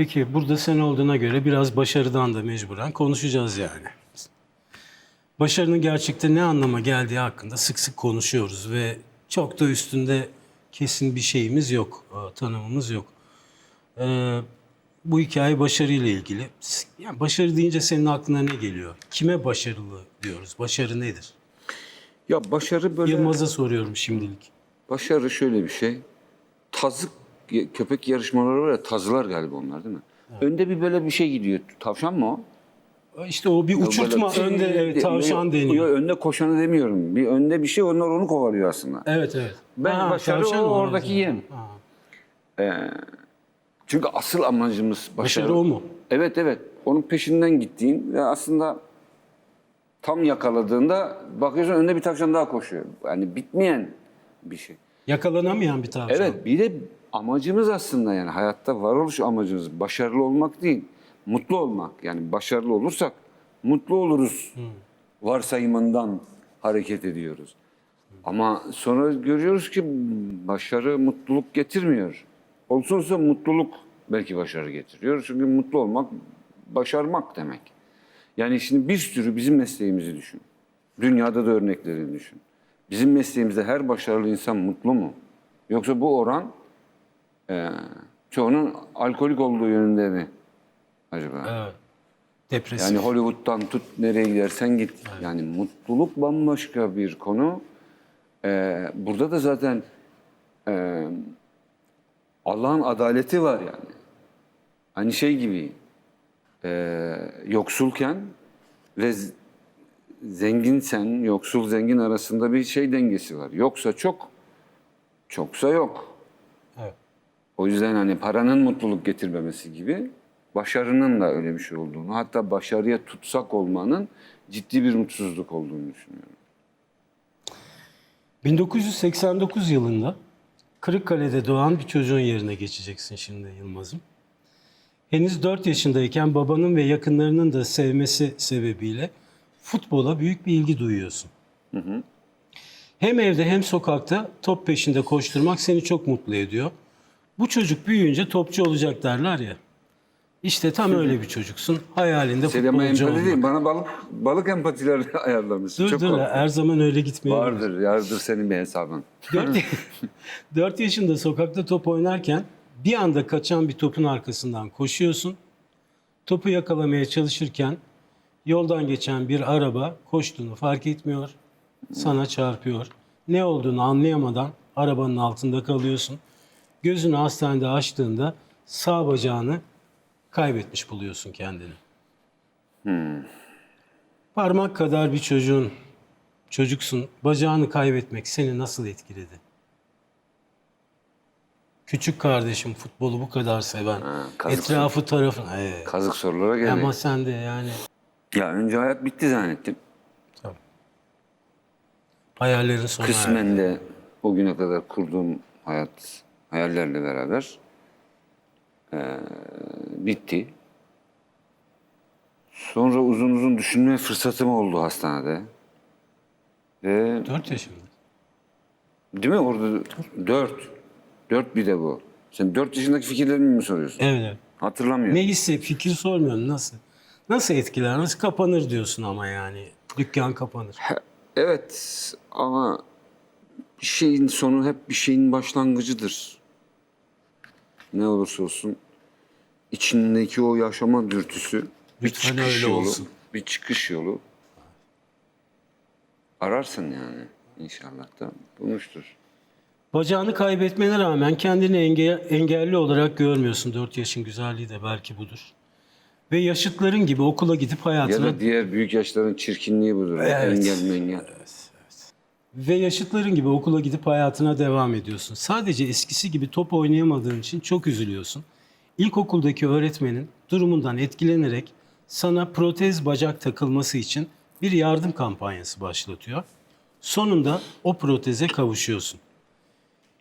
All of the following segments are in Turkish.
Peki burada sen olduğuna göre biraz başarıdan da mecburen konuşacağız yani. Başarının gerçekte ne anlama geldiği hakkında sık sık konuşuyoruz ve çok da üstünde kesin bir şeyimiz yok, e, tanımımız yok. Ee, bu hikaye başarıyla ilgili. Yani başarı deyince senin aklına ne geliyor? Kime başarılı diyoruz? Başarı nedir? Ya başarı böyle... Yılmaz'a soruyorum şimdilik. Başarı şöyle bir şey. Tazık köpek yarışmaları var ya tazılar galiba onlar değil mi? Önde bir böyle bir şey gidiyor. Tavşan mı o? İşte o bir uçurtma Böyle- önde evet, tavşan deniyor. Yok, önde koşanı demiyorum. Bir önde bir şey onlar onu kovalıyor aslında. Evet evet. Ben başarı tavşan o, oradaki evet. yem. Ha. Çünkü asıl amacımız başarı. Başarı o mu? Evet evet. Onun peşinden gittiğin ve aslında tam yakaladığında bakıyorsun önünde bir tavşan daha koşuyor. Yani bitmeyen bir şey. Yakalanamayan bir tavşan. Evet bir de amacımız aslında yani hayatta varoluş amacımız başarılı olmak değil, mutlu olmak. Yani başarılı olursak mutlu oluruz varsayımından hareket ediyoruz. Ama sonra görüyoruz ki başarı mutluluk getirmiyor. Olsa mutluluk belki başarı getiriyor. Çünkü mutlu olmak başarmak demek. Yani şimdi bir sürü bizim mesleğimizi düşün. Dünyada da örneklerini düşün. Bizim mesleğimizde her başarılı insan mutlu mu? Yoksa bu oran e, çoğunun alkolik olduğu yönünde mi acaba? Evet. Depresif. Yani Hollywood'dan tut nereye gidersen git. Yani mutluluk bambaşka bir konu. Ee, burada da zaten e, Allah'ın adaleti var yani. Hani şey gibi e, yoksulken ve zenginsen, yoksul zengin arasında bir şey dengesi var. Yoksa çok, çoksa yok. O yüzden hani paranın mutluluk getirmemesi gibi başarının da öyle bir şey olduğunu, hatta başarıya tutsak olmanın ciddi bir mutsuzluk olduğunu düşünüyorum. 1989 yılında Kırıkkale'de doğan bir çocuğun yerine geçeceksin şimdi Yılmaz'ım. Henüz 4 yaşındayken babanın ve yakınlarının da sevmesi sebebiyle futbola büyük bir ilgi duyuyorsun. Hem evde hem sokakta top peşinde koşturmak seni çok mutlu ediyor. Bu çocuk büyüyünce topçu olacak derler ya. İşte tam öyle bir çocuksun. Hayalinde futbolcu empati değil, olmak. bana balık balık empatileri ayarlamışsın. Dur Çok dur korktum. her zaman öyle gitmiyor. Vardır, yardır senin bir hesabın. 4, 4 yaşında sokakta top oynarken bir anda kaçan bir topun arkasından koşuyorsun. Topu yakalamaya çalışırken yoldan geçen bir araba koştuğunu fark etmiyor. Sana çarpıyor. Ne olduğunu anlayamadan arabanın altında kalıyorsun. Gözünü hastanede açtığında sağ bacağını kaybetmiş buluyorsun kendini. Parmak kadar bir çocuğun çocuksun. Bacağını kaybetmek seni nasıl etkiledi? Küçük kardeşim futbolu bu kadar seven, kazık etrafı tarafın. Evet. Kazık sorulara geldik. Ama sen de yani Ya önce hayat bitti zannettim. hayallerin sona erdi. Kısmen de o güne kadar kurduğum hayat hayallerle beraber eee, bitti. Sonra uzun uzun düşünme fırsatım oldu hastanede. Ve 4 yaşında. değil mi orada dört. Dört bir de bu. Sen dört yaşındaki fikirlerimi mi soruyorsun? Evet. evet. Hatırlamıyorum. Ne hisset, fikir sormuyorum. Nasıl? Nasıl etkiler, nasıl kapanır diyorsun ama yani. Dükkan kapanır. Evet ama bir şeyin sonu hep bir şeyin başlangıcıdır. Ne olursa olsun içindeki o yaşama dürtüsü bir Lütfen çıkış öyle yolu, olsun. bir çıkış yolu ararsın yani inşallah da bulmuştur. Bacağını kaybetmene rağmen kendini enge- engelli olarak görmüyorsun. 4 yaşın güzelliği de belki budur. Ve yaşıtların gibi okula gidip Ya hayatına da diğer büyük yaşların çirkinliği budur. Evet. Engel mengel. Ve yaşıtların gibi okula gidip hayatına devam ediyorsun. Sadece eskisi gibi top oynayamadığın için çok üzülüyorsun. İlkokuldaki öğretmenin durumundan etkilenerek sana protez bacak takılması için bir yardım kampanyası başlatıyor. Sonunda o proteze kavuşuyorsun.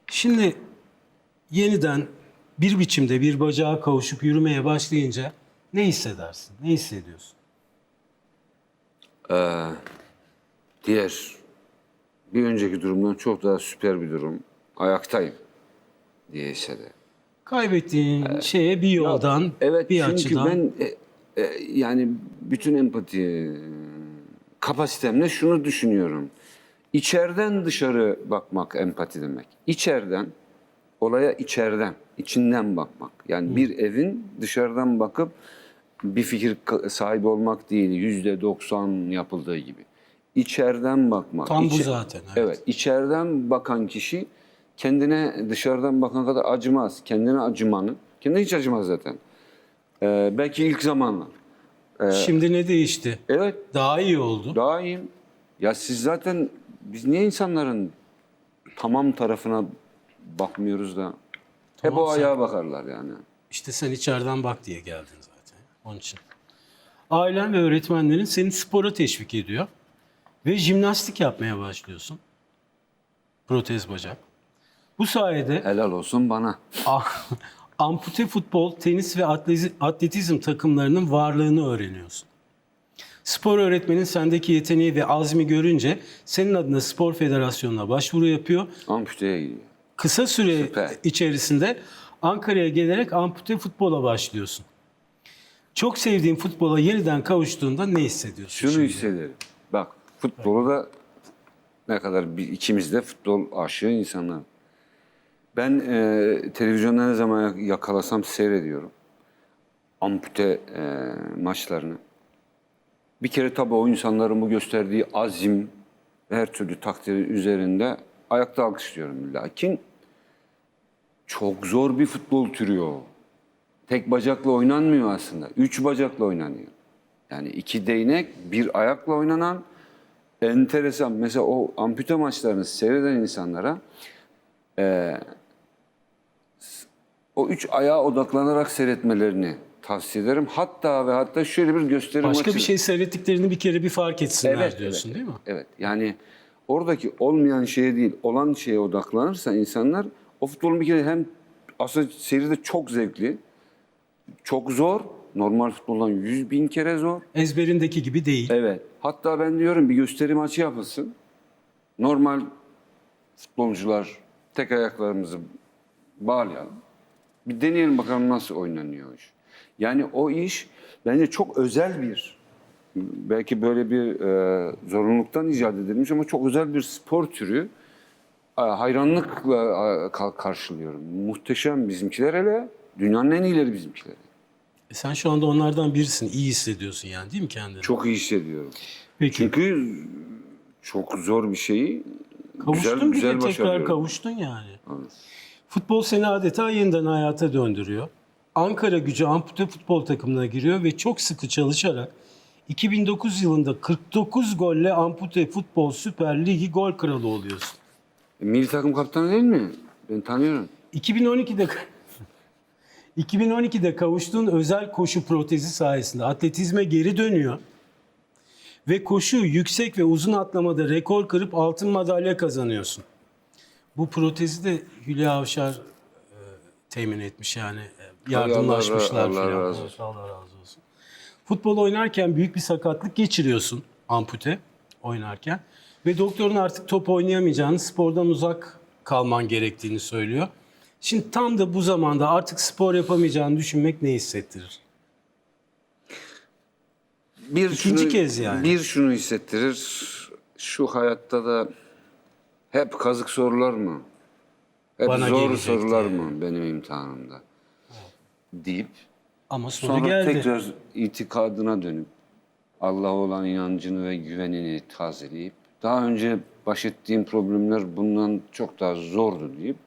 Şimdi yeniden bir biçimde bir bacağa kavuşup yürümeye başlayınca ne hissedersin? Ne hissediyorsun? Diğer bir önceki durumdan çok daha süper bir durum. Ayaktayım diye hisseder. Kaybettiğin şeye bir yoldan, Evet bir çünkü açıdan. ben e, e, yani bütün empati e, kapasitemle şunu düşünüyorum. İçeriden dışarı bakmak empati demek. İçeriden olaya içeriden, içinden bakmak. Yani bir evin dışarıdan bakıp bir fikir ka- sahibi olmak değil. Yüzde doksan yapıldığı gibi. İçeriden bakmak. Tam bu İçe- zaten, evet. evet. içeriden bakan kişi kendine dışarıdan bakan kadar acımaz. Kendine acımanı. Kendine hiç acımaz zaten. Ee, belki ilk zamanlar. Şimdi ne değişti? Evet Daha iyi oldu. daha iyiyim. Ya siz zaten biz niye insanların tamam tarafına bakmıyoruz da hep Tamam, o sen- ayağa bakarlar yani. İşte sen içeriden bak diye geldin zaten. Onun için. Ailen ve öğretmenlerin seni spora teşvik ediyor. Ve jimnastik yapmaya başlıyorsun. Protez bacak. Bu sayede Helal olsun bana. Ampute futbol, tenis ve atletizm takımlarının varlığını öğreniyorsun. Spor öğretmenin sendeki yeteneği ve azmi görünce senin adına spor federasyonuna başvuru yapıyor. Amputeye gidiyor. Kısa süre Süper. içerisinde Ankara'ya gelerek ampute futbola başlıyorsun. Çok sevdiğin futbola yeniden kavuştuğunda ne hissediyorsun? Şunu şimdi? hissederim. Bak futbolu da ne kadar bir, ikimiz de futbol aşığı insanlar. Ben e, televizyonda ne zaman yakalasam seyrediyorum. Ampute e, maçlarını. Bir kere tabii o insanların bu gösterdiği azim her türlü takdiri üzerinde ayakta alkışlıyorum. Lakin çok zor bir futbol türü o. Tek bacakla oynanmıyor aslında. Üç bacakla oynanıyor. Yani iki değnek, bir ayakla oynanan enteresan. Mesela o ampute maçlarını seyreden insanlara s- o üç ayağa odaklanarak seyretmelerini tavsiye ederim. Hatta ve hatta şöyle bir gösteri Başka maçı- bir şey seyrettiklerini bir kere bir fark etsinler Evet, diyorsun evet, değil mi? Evet. Yani oradaki olmayan şeye değil, olan şeye odaklanırsa insanlar o futbolun bir kere hem aslında seyri de çok zevkli, çok zor. Normal futboldan yüz bin kere zor. Ezberindeki gibi değil. Evet. Hatta ben diyorum bir gösteri maçı yapılsın. Normal futbolcular tek ayaklarımızı bağlayalım. Bir deneyelim bakalım nasıl oynanıyor iş. Yani o iş bence çok özel bir belki böyle bir e, zorunluluktan icat edilmiş ama çok özel bir spor türü. Hayranlıkla ka- karşılıyorum. Muhteşem bizimkiler hele. Dünyanın en iyileri bizimkiler. E sen şu anda onlardan birisin. İyi hissediyorsun yani değil mi kendini? Çok iyi hissediyorum. Peki. Çünkü çok zor bir şeyi Kavuştun güzel, bir güzel de tekrar kavuştun yani. Futbol seni adeta yeniden hayata döndürüyor. Ankara gücü ampute futbol takımına giriyor ve çok sıkı çalışarak 2009 yılında 49 golle ampute futbol süper ligi gol kralı oluyorsun. E, Milli takım kaptanı değil mi? Ben tanıyorum. 2012'de 2012'de kavuştuğun özel koşu protezi sayesinde atletizme geri dönüyor. Ve koşu yüksek ve uzun atlamada rekor kırıp altın madalya kazanıyorsun. Bu protezi de Hülya Avşar e, temin etmiş yani. E, Yardımlaşmışlar Allah falan. razı Evet, Allah razı olsun. Futbol oynarken büyük bir sakatlık geçiriyorsun ampute oynarken. Ve doktorun artık top oynayamayacağını, spordan uzak kalman gerektiğini söylüyor. Şimdi tam da bu zamanda artık spor yapamayacağını düşünmek ne hissettirir? Bir İkinci şunu, kez yani. Bir şunu hissettirir. Şu hayatta da hep kazık sorular mı? Hep Bana zor sorular diye. mı benim imtihanımda? Deyip Ama sonra, sonra geldi. tekrar itikadına dönüp Allah'a olan inancını ve güvenini tazeleyip daha önce baş ettiğim problemler bundan çok daha zordu deyip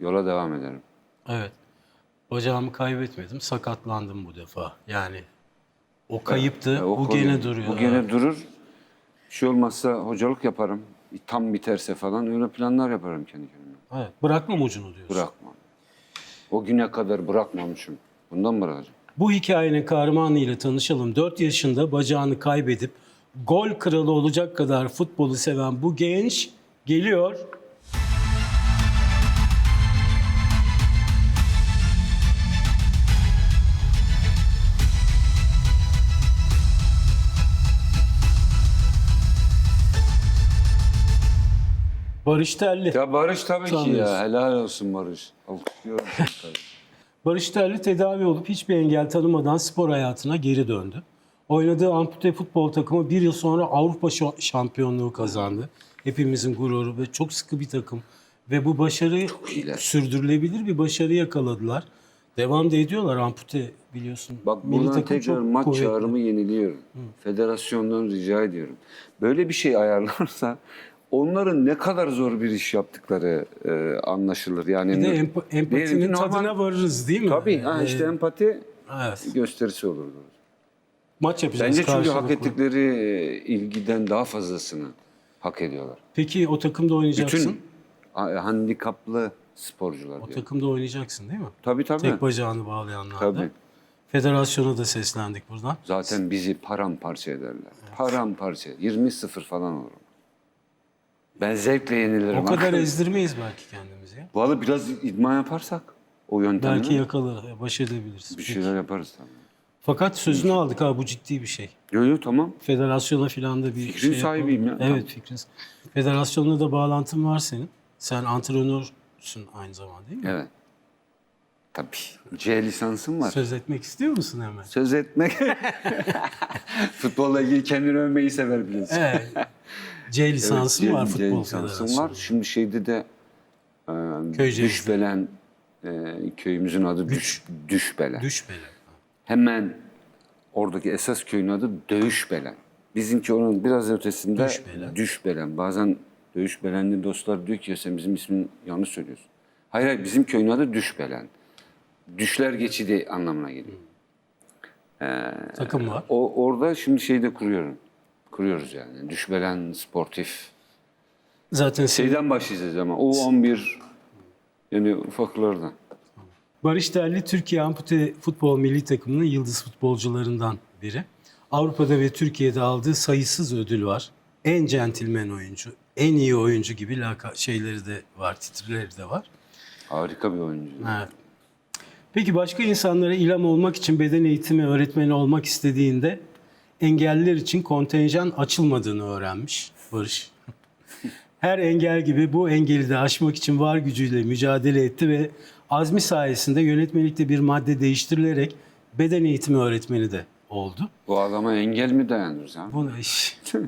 yola devam ederim. Evet. Bacağımı kaybetmedim, sakatlandım bu defa. Yani o kayıptı, E, o bu konu- gene duruyor. Bu gene durur. Bir şey olmazsa hocalık yaparım. Tam biterse falan öyle planlar yaparım kendi kendime. Evet, bırakmam ucunu diyorsun. Bırakmam. O güne kadar bırakmamışım. Bundan bırakacağım. Bu hikayenin kahramanı ile tanışalım. 4 yaşında bacağını kaybedip gol kralı olacak kadar futbolu seven bu genç geliyor. Barış Telli. Ya Barış tabii ki ya. Helal olsun Barış. Alkışlıyorum. Barış Terli tedavi olup hiçbir engel tanımadan spor hayatına geri döndü. Oynadığı ampute futbol takımı bir yıl sonra Avrupa şampiyonluğu kazandı. Hepimizin gururu ve çok sıkı bir takım. Ve bu başarı iyiler. sürdürülebilir bir başarı yakaladılar. Devam da ediyorlar ampute biliyorsun. Bak Milli buradan tekrar maç kuvvetli. çağrımı yeniliyorum. Federasyondan rica ediyorum. Böyle bir şey ayarlarsa onların ne kadar zor bir iş yaptıkları e, anlaşılır. Yani Bir de emp- empatinin normal- tadına varırız değil mi? Tabii ha, Ee, işte empati evet. gösterisi olurdu. Maç yapacağız. Bence çünkü hak ettikleri e, ilgiden daha fazlasını hak ediyorlar. Peki o takımda oynayacaksın. Bütün ha- handikaplı sporcular O diyor. takımda oynayacaksın değil mi? Tabii tabii. Tek bacağını bağlayanlar da. Tabii. Federasyona da seslendik buradan. Zaten bizi paramparça ederler. Paramparça. 20-0 falan olur. Ben zevkle yenilirim. O kadar ezdirmeyiz belki kendimizi. ya. Vallahi biraz idman yaparsak o yöntemle Belki yakalar, baş edebiliriz. bir Peki. şeyler yaparız tabii. Fakat sözünü aldık ha bu ciddi bir şey. Yo yo tamam. Federasyona filan da bir Fikrin şey sahibiyim yapalım. ya, Evet fikrin. Federasyonla da bağlantın var senin. Sen antrenörsün aynı zamanda değil mi? Evet. Tabii. C lisansım var. Söz etmek istiyor musun hemen? Söz etmek. Futbolla ilgili kendini övmeyi sever biliyorsun. Evet. C lisansın Evet, var C- C futbol lisansım federasyonu. var. Şimdi şeyde de e, Köyceğiz'de. Düşbelen e, köyümüzün adı Düş, Düşbelen. Düş bele. Hemen oradaki esas köyün adı Dövüşbelen. Bizimki onun biraz ötesinde Düşbelen. Düşbelen. Bazen Dövüşbelenli dostlar diyor ki ya sen bizim ismin yanlış söylüyorsun. Hayır hayır bizim köyün adı Düşbelen. Düşler geçidi anlamına geliyor. Takım var. O orada şimdi şeyi de kuruyorum. Kuruyoruz yani. Düşbelen sportif. Zaten Şeyden başlayacağız ama U11 yani ufaklardan. Barış Terli Türkiye Ampute Futbol Milli Takımı'nın yıldız futbolcularından biri. Avrupa'da ve Türkiye'de aldığı sayısız ödül var. En centilmen oyuncu, en iyi oyuncu gibi laka şeyleri de var, titrileri de var. Harika bir oyuncu. Evet. Peki başka insanlara ilham olmak için beden eğitimi öğretmeni olmak istediğinde engelliler için kontenjan açılmadığını öğrenmiş Barış. Her engel gibi bu engeli de aşmak için var gücüyle mücadele etti ve azmi sayesinde yönetmelikte bir madde değiştirilerek beden eğitimi öğretmeni de oldu. Bu adama engel mi dayanır sen? Bu ne iş?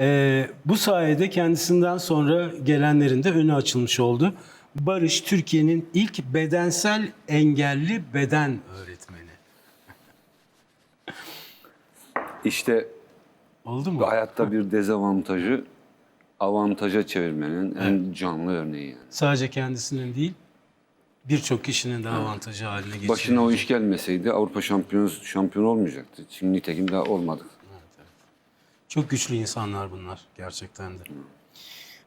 Ee, bu sayede kendisinden sonra gelenlerin de önü açılmış oldu. Barış Türkiye'nin ilk bedensel engelli beden öğretmeni. İşte Oldu mu? hayatta bir dezavantajı avantaja çevirmenin en canlı örneği yani. Sadece kendisinin değil, birçok kişinin de avantajı haline geçiyor. Başına o iş gelmeseydi Avrupa şampiyonu şampiyon olmayacaktı. Şimdi nitekim daha olmadık. Çok güçlü insanlar bunlar gerçekten de.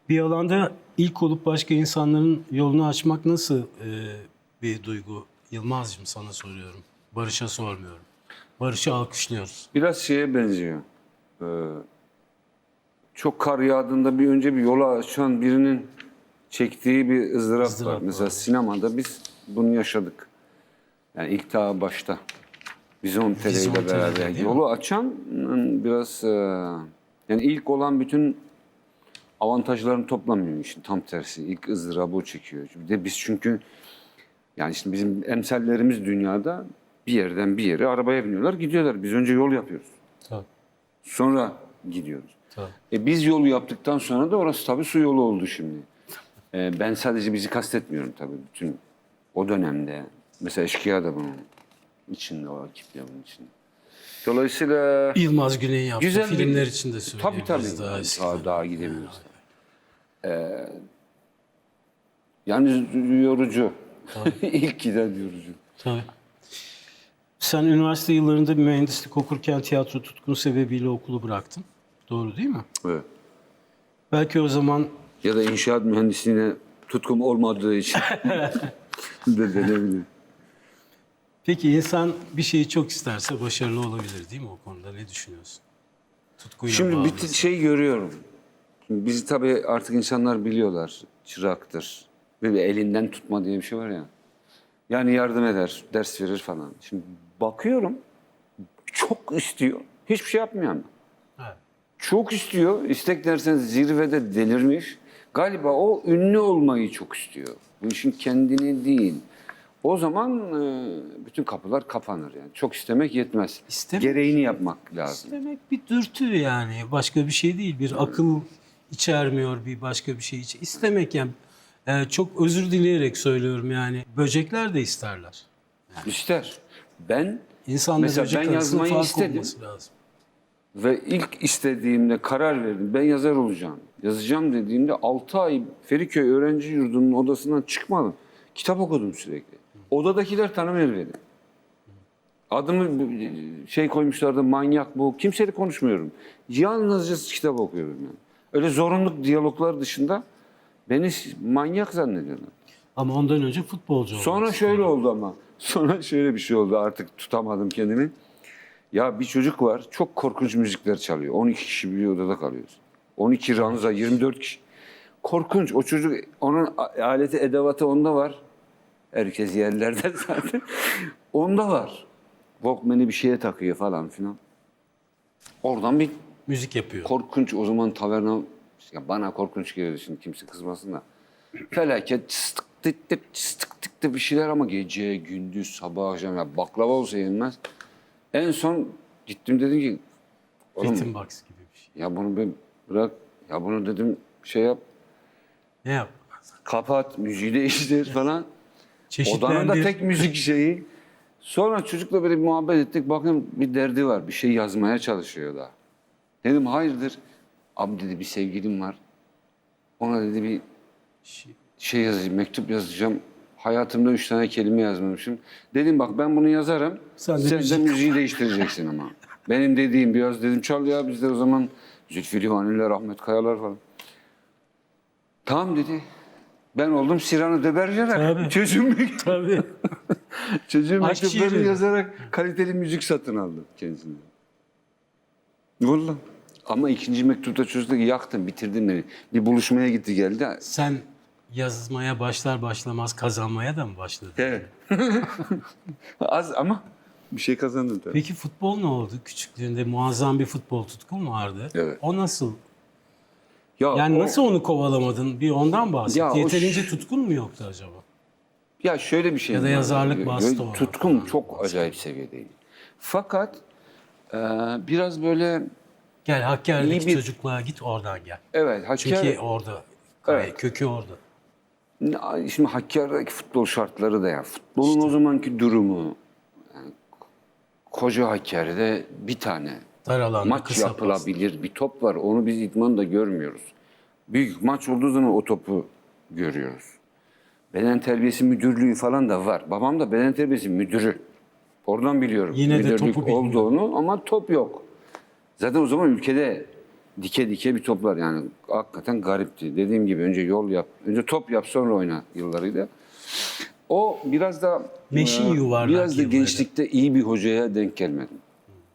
Bir alanda ilk olup başka insanların yolunu açmak nasıl e, bir duygu? Yılmaz'cığım sana soruyorum. Barış'a sormuyorum. Barış'ı alkışlıyoruz. Biraz şeye benziyor. Ee, çok kar yağdığında bir önce bir yola açan birinin çektiği bir ızdırap, ızdırap var. var. Mesela sinemada biz bunu yaşadık. Yani ilk daha başta. Vizyon ile Vizyon beraber. Yolu açan biraz e, yani ilk olan bütün avantajlarını toplamıyor işin tam tersi. İlk ızdırabı o çekiyor. Bir de biz çünkü yani şimdi bizim emsallerimiz dünyada bir yerden bir yere arabaya biniyorlar gidiyorlar. Biz önce yol yapıyoruz. Tabii, Sonra gidiyoruz. tabii. E biz yolu yaptıktan sonra da orası tabii su yolu oldu şimdi. E, ben sadece bizi kastetmiyorum tabii bütün o dönemde. Mesela eşkıya da bunun içinde o ekip de bunun içinde. Dolayısıyla Yılmaz Güney'in yaptığı Güzel bir- filmler için de tabii tabii söyleyebiliriz daha daha, daha, gidebiliriz. Ee, yani yorucu. İlk giden yorucu. Tabii. Sen üniversite yıllarında mühendislik okurken tiyatro tutkun sebebiyle okulu bıraktın. Doğru değil mi? Evet. Belki o zaman Ya da inşaat mühendisliğine tutkum olmadığı için de denebilir. Peki insan bir şeyi çok isterse başarılı olabilir değil mi o konuda? Ne düşünüyorsun? Tutkuyla Şimdi bir şey görüyorum. Bizi tabii artık insanlar biliyorlar. Çıraktır. Ve bir elinden tutma diye bir şey var ya. Yani yardım eder, ders verir falan. Şimdi bakıyorum çok istiyor. Hiçbir şey yapmıyor ama. Evet. Çok istiyor. İstek dersen zirvede delirmiş. Galiba o ünlü olmayı çok istiyor. Bu işin kendini değil. O zaman e, bütün kapılar kapanır yani. Çok istemek yetmez. İstemek- Gereğini yapmak lazım. Demek bir dürtü yani. Başka bir şey değil. Bir akıl içermiyor bir başka bir şey iç. İstemek yani. Ee, çok özür dileyerek söylüyorum yani. Böcekler de isterler. İster. Ben İnsanla Mesela ben yazmayı istedim. lazım. Ve ilk istediğimde karar verdim. Ben yazar olacağım. Yazacağım dediğimde 6 ay Feriköy öğrenci yurdunun odasından çıkmadım. Kitap okudum sürekli. Odadakiler tanımıyor beni. Adımı şey koymuşlardı manyak bu. Kimseyle konuşmuyorum. Yalnızca kitap okuyorum yani. Öyle zorunluluk diyaloglar dışında beni manyak zannediyorlar. Ama ondan önce futbolcu olmak Sonra istiyorum. şöyle oldu ama. Sonra şöyle bir şey oldu artık tutamadım kendimi. Ya bir çocuk var çok korkunç müzikler çalıyor. 12 kişi bir odada kalıyoruz. 12 ranza 24 kişi. Korkunç o çocuk onun aleti edevatı onda var. Herkes yerlerde zaten. onda var. Walkman'i bir şeye takıyor falan filan. Oradan bir Müzik yapıyor. korkunç o zaman taverna ya bana korkunç geliyordu şimdi kimse kızmasın da. Felaket çıstık tık tık çıstık tık tık bir şeyler ama gece, gündüz, sabah, akşam ya baklava olsa yenmez. En son gittim dedim ki oğlum Ritim box gibi bir şey. ya bunu bir bırak ya bunu dedim şey yap Ne yap? kapat müziği değiştir falan. Odanın da Çeşitlendir. tek müzik şeyi. Sonra çocukla böyle bir muhabbet ettik. Bakın bir derdi var. Bir şey yazmaya çalışıyor da. Dedim hayırdır? Abi dedi bir sevgilim var. Ona dedi bir Şey- şey yazacağım, mektup yazacağım. Hayatımda üç tane kelime yazmamışım. Dedim bak ben bunu yazarım. Sen Sen de müzik- müziği değiştireceksin ama. Benim dediğim biraz dedim çal ya bizde o zaman Zülfü Livaneliler, Ahmet Kayalar falan. Tamam dedi. Ben oldum Siran'ı. Tabii. Çocuğum Tabii. Çocuğun Aşk mektuplarını şiiri. yazarak kaliteli müzik satın aldım kendisine. Vallahi. Ama ikinci mektupta çocuk dedi ki yaktın, bitirdin beni. Bir buluşmaya gitti geldi. Sen yazmaya başlar başlamaz kazanmaya da mı başladın? Evet. Az ama bir şey kazandın tabii. Peki futbol ne oldu? Küçüklüğünde muazzam bir futbol tutkun vardı. Evet. O nasıl? Ya Yani o- nasıl onu kovalamadın? Bir ondan bahset. Ya o Yeterince ş- tutkun mu yoktu acaba? Ya şöyle bir şey Ya da yazarlık bastı Böyle ona Tutkum falan. çok acayip seviyedeydi. Fakat e, biraz böyle Gel Hakkari'deki bir- çocukluğa git oradan gel. evet Çünkü Hakkari, orada. Evet. Kökü orada. Şimdi Hakkari'deki futbol şartları da ya. Futbolun o zamanki durumu yani koca Hakkari'de bir tane Dar maç yapılabilir bir top var. Onu biz idmanda görmüyoruz. Büyük maç olduğu zaman o topu görüyoruz. Beden terbiyesi müdürlüğü falan da var. Babam da beden terbiyesi müdürü. Oradan biliyorum. Yine de müdürlük topu bilmiyor. olduğunu ama top yok. Zaten o zaman ülkede dike dike bir toplar yani hakikaten garipti. Dediğim gibi önce yol yap, önce top yap sonra oyna yıllarıyla. O biraz da Meşin e, yuvarlak biraz da gençlikte iyi bir hocaya denk gelmedim.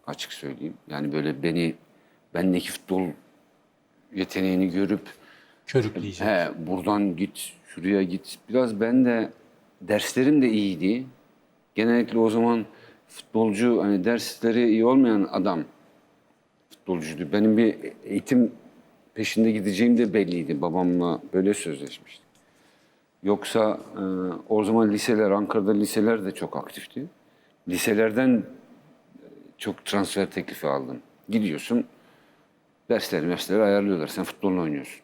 Açık söyleyeyim. Yani böyle beni bendeki futbol yeteneğini görüp Körükleyecek. he buradan git şuraya git. Biraz ben de derslerim de iyiydi. Genellikle o zaman futbolcu hani dersleri iyi olmayan adam futbolcuydu. Benim bir eğitim peşinde gideceğim de belliydi. Babamla böyle sözleşmiştik. Yoksa e, o zaman liseler, Ankara'da liseler de çok aktifti. Liselerden çok transfer teklifi aldım. Gidiyorsun, dersleri dersleri ayarlıyorlar. Sen futbolunu oynuyorsun.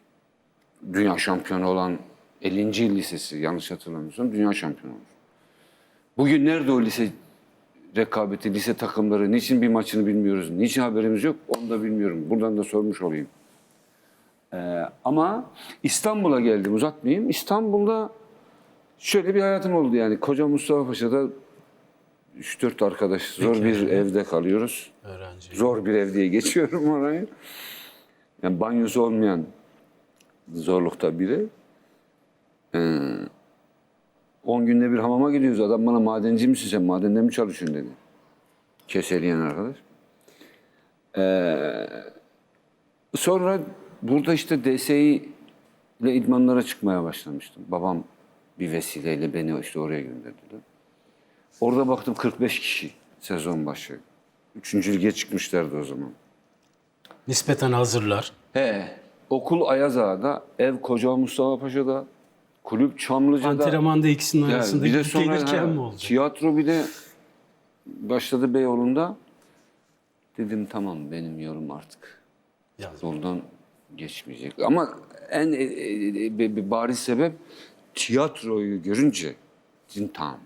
Dünya şampiyonu olan 50. yıl lisesi yanlış hatırlamıyorsam dünya şampiyonu olur. Bugün nerede o lise rekabeti, lise takımları, niçin bir maçını bilmiyoruz, niçin haberimiz yok onu da bilmiyorum. Buradan da sormuş olayım. Ee, ama İstanbul'a geldim uzatmayayım. İstanbul'da şöyle bir hayatım oldu yani. Koca Mustafa Paşa'da 3-4 arkadaş zor bir Peki. evde kalıyoruz. Öğrenci. Zor bir ev diye geçiyorum orayı. Yani banyosu olmayan zorlukta biri. Ee, 10 günde bir hamama gidiyoruz. Adam bana madenci misin sen? Madende mi çalışıyorsun dedi. Keseleyen arkadaş. Ee, sonra burada işte DSİ ile idmanlara çıkmaya başlamıştım. Babam bir vesileyle beni işte oraya gönderdiler. Orada baktım 45 kişi sezon başı. Üçüncü lige çıkmışlardı o zaman. Nispeten hazırlar. He. Okul Ayaz Ağa'da, ev Koca Mustafa Paşa'da. Kulüp Çamlıca'da Antrenmanda ikisinin Yani arasında bir de sonra gelirken ha, mi oldu? tiyatro bir de başladı Beyoğlu'nda. Dedim tamam benim yorum artık Yazmış. yoldan geçmeyecek. Ama en e, e, bir bir bariz sebep tiyatroyu görünce dedim tamam.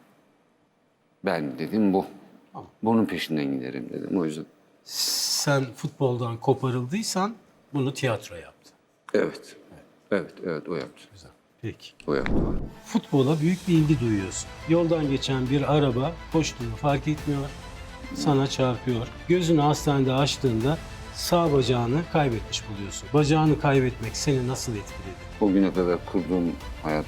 Ben dedim bu. Tamam. Bunun peşinden giderim dedim. O yüzden Sen futboldan koparıldıysan bunu tiyatro yaptı. evet. Evet, evet o yaptı. Güzel. Peki. Yaptı. Futbola büyük bir ilgi duyuyorsun. Yoldan geçen bir araba koştuğunu fark etmiyor. Sana çarpıyor. Gözünü hastanede açtığında sağ bacağını kaybetmiş buluyorsun. Bacağını kaybetmek seni nasıl etkiledi? Bugüne kadar kurduğum hayat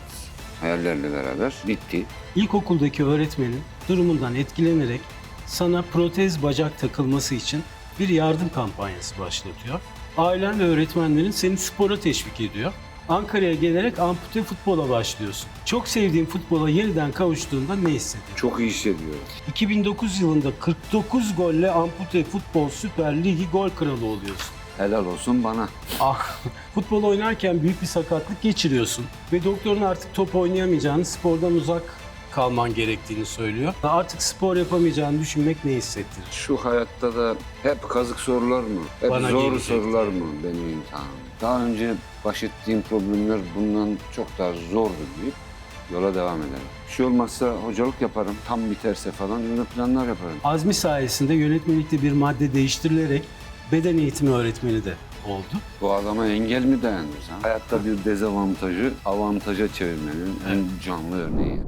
hayallerle beraber bitti. İlkokuldaki öğretmenin durumundan etkilenerek sana protez bacak takılması için bir yardım kampanyası başlatıyor. Ailen ve öğretmenlerin seni spora teşvik ediyor. Ankara'ya gelerek ampute futbola başlıyorsun. Çok sevdiğin futbola yeniden kavuştuğunda ne hissediyorsun? Çok iyi hissediyorum. 2009 yılında 49 golle ampute futbol süper ligi gol kralı oluyorsun. Helal olsun bana. Ah, futbol oynarken büyük bir sakatlık geçiriyorsun ve doktorun artık top oynayamayacağını, spordan uzak kalman gerektiğini söylüyor. Artık spor yapamayacağını düşünmek ne hissettirir? Şu hayatta da hep kazık sorular mı? Hep Bana zor gelecek. sorular mı benim imtihanım? Daha önce baş ettiğim problemler bundan çok daha zordu deyip yola devam ederim. Bir şey olmazsa hocalık yaparım. Tam biterse falan öyle planlar yaparım. Azmi sayesinde yönetmelikte bir madde değiştirilerek beden eğitimi öğretmeni de oldu. Bu adama engel mi dayanır? ha? Hayatta bir dezavantajı avantaja çevirmenin en canlı örneği.